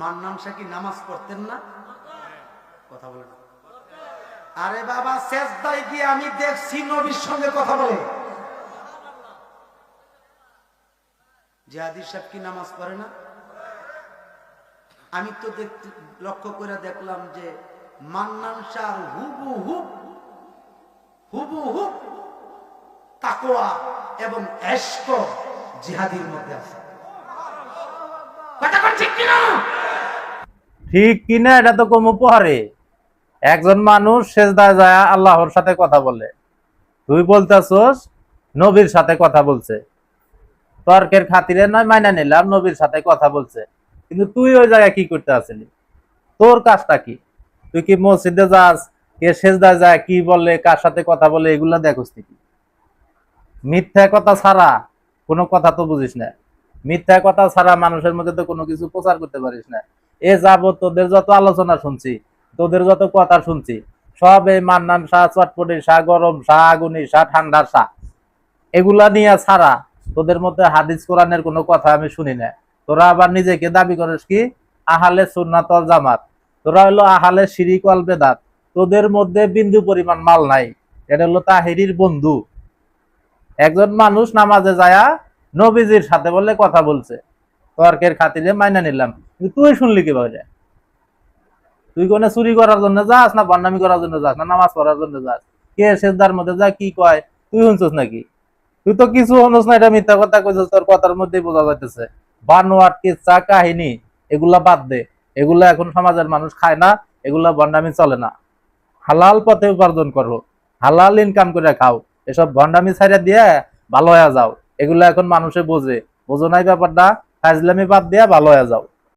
মান্নান শাহ কি নামাজ পড়তেন না? কথা বলে না। আরে বাবা, শেষদায় গিয়ে আমি দেখছি নবীর সঙ্গে কথা বলে। জিহাদির সাহেব কি নামাজ পড়ে না? আমি তো দেখতে, লক্ষ্য করে দেখলাম যে মান্নান শাহ হুবু হুব হুবু হুব তাকোয়া এবং এশক জিহাদির মধ্যে আছে। কথা ঠিক কিনা ঠিক কিনা এটা তো কম উপহারে একজন মানুষ সেজদায় যায়, আল্লাহর সাথে কথা বলে। তুই বলতেছস, নবীর সাথে কথা বলছে। তর্কের খাতিরে নয়, মাইনা নিলাম, নবীর সাথে কথা বলছে। কিন্তু তুই ওই জায়গায় কি করতে আসলি? তোর কাজটা কি? তুই কি মসজিদে যাস, কে সেজদায় যায়, কি বলে, কার সাথে কথা বলে, এগুলা দেখোস নাকি মিথ্যা কথা ছাড়া কোনো কথা তো বুঝিস না। মিথ্যা কথা ছাড়া মানুষের মধ্যে তো কোনো কিছু প্রচার করতে পারিস না। এ যাবত তোদের যত আলোচনা শুনছি, তোদের যত কথা শুনছি, সব এই মান্নান শাহ চটপটি শাহ, গরম শাহ, আগুনি শাহ, ঠান্ডার শাহ, এগুলা নিয়ে ছাড়া তোদের মধ্যে হাদিস কোরআনের কোনো কথা আমি শুনি না। তোরা আবার নিজেকে দাবি করিস কি? আহালে সুন্নাতল জামাত। তোরা হলো আহালে শিরিক ওয়াল বেদাত। তোদের মধ্যে বিন্দু পরিমাণ মাল নাই। এটা হলো তাহিরির বন্ধু। একজন মানুষ নামাজে যায়া নবীজির সাথে বলে কথা বলছে। তর্কের খাতিরে মাইনা নিলাম। তুই শুনলি কীভাবে? তুই কোনে চুরি করার জন্য যাস না বন্নামি করার জন্য যাস না নামাজ পড়ার জন্য যাস? কে সেজদার মধ্যে যা কি কয়? তুই শুনছিস নাকি? তুই তো কিছু শুনছ না, এটা মিথ্যা কথা কইছিস, তোর কথার মধ্যেই বোঝা যাইতেছে। বানোয়াট কিচ্ছা কাহিনী, এগুলা বাদ দে। এগুলা এখন সমাজের মানুষ খায় না, এগুলা ভণ্ডামি চলে না। হালাল পথে উপার্জন করো, হালাল ইনকাম করে খাও। এসব ভণ্ডামি ছাইড়া দিয়ে ভালো হয়ে যাও। এগুলা এখন মানুষে বোঝে। বোঝো নাই ব্যাপারটা? ফাজলামি বাদ দিয়া ভালো হয়ে যাও।